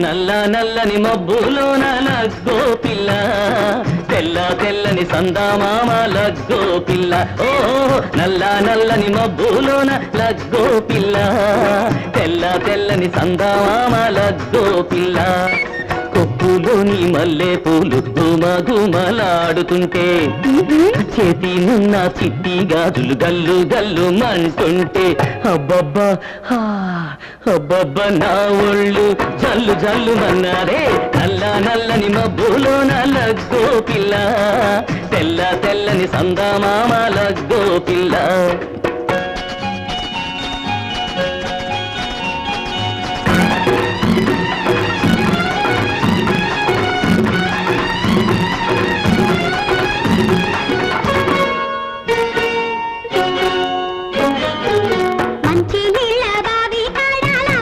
నల్ల నల్లని మబ్బులోన లగ్గో పిల్ల. తెల్ల తెల్లని సందామామ లగ్గో పిల్ల. ఓ నల్ల నల్లని మబ్బులోన లగ్గో పిల్ల. తెల్ల తెల్లని సందామామ లగ్గో పిల్ల. కొప్పులోని మల్లె పూలు గుమ గుమలాడుతుంటే చేతి నున్న చిట్టి గాజులు గల్లు గల్లు మంటుంటే అబ్బబ్బా హా, అబ్బబ్బా నా ఒళ్ళు జల్లు జల్లు మన్నారే నల్ల నల్లని మబ్బులో లగ్గో పిల్ల తెల్ల తెల్లని సందామామ లగ్గో పిల్ల.